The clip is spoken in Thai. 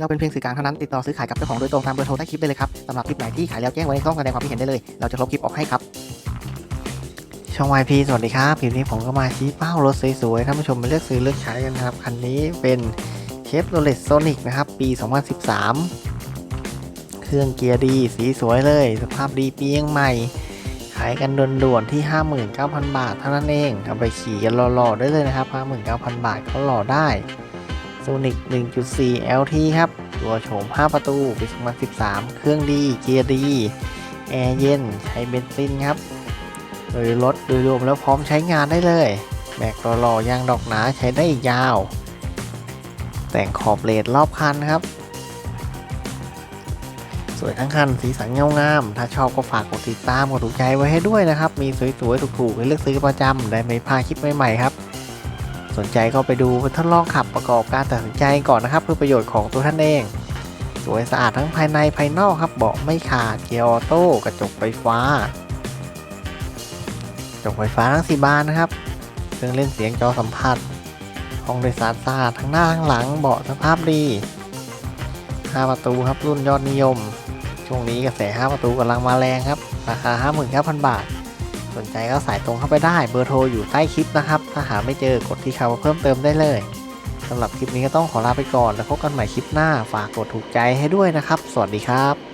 เราเป็นเพียงสื่อกลางเท่านั้นติดต่อซื้อขายกับเจ้าของโดยตรงตามเบอร์โทรใต้คลิปได้เลยครับสำหรับคลิปไหนที่ขายแล้วแจ้งไว้ในช่องแสดงความคิดเห็นได้เลย เราจะลบคลิปออกให้ครับ ช่อง YP สวัสดีครับคลิปนี้ผมก็มาชี้เป้ารถสวยๆท่านผู้ชมมาเลือกซื้อเลือกใช้กันนะครับคันนี้เป็นเชฟโรเลตโซนิกนะครับปี 2013 เครื่องเกียร์ดีสีสวยเลย สภาพดีเปียงใหม่ขายกันด่วนๆที่ 59,000 บาทเท่านั้นเองเอาไปขี่กันหล่อๆได้เลยนะครับ59,000 บาทก็หล่อได้ Sonic 1.4 LT ครับ ตัวโฉม 5 ประตูปี 2013 เครื่องดี เกียร์ดี แอร์เย็น ใช้เบนซินครับ โดยรถโดยรวมแล้วพร้อมใช้งานได้เลยแม็กหล่อๆยางดอกหนาใช้ได้อีกยาว แต่งขอบเลดรอบคันครับ สวยทั้งคันสีสันเงางาม ถ้าชอบก็ฝากกดติดตามกดถูกใจไว้ให้ด้วยนะครับ มีสวยๆถูกๆให้เลือกซื้อประจำได้ไม่พลาดคลิปใหม่ๆครับ สนใจก็ไปดูไปทดลองขับประกอบการตัดสินใจก่อนนะครับ เพื่อประโยชน์ของตัวท่านเอง สวยสะอาดทั้งภายในภายนอกครับเบาะไม่ขาดเกียร์ออโต้กระจกไฟฟ้ากระจกไฟฟ้าทั้งสี่บานนะครับเครื่องเล่นเสียงจอสัมผัสห้องโดยสารสะอาดทั้งหน้าทั้งหลังเบาะสภาพดี5 ประตูครับรุ่นยอดนิยม ช่วงนี้กระแส 5 ประตูกำลังมาแรงครับ ราคา 59,000 บาท สนใจก็สายตรงเข้าไปได้เบอร์โทรอยู่ใต้คลิปนะครับ ถ้าหาไม่เจอกดที่คำว่าเพิ่มเติมได้เลยสำหรับคลิปนี้ก็ต้องขอลาไปก่อน แล้วพบกันใหม่คลิปหน้า ฝากกดถูกใจให้ด้วยนะครับ สวัสดีครับ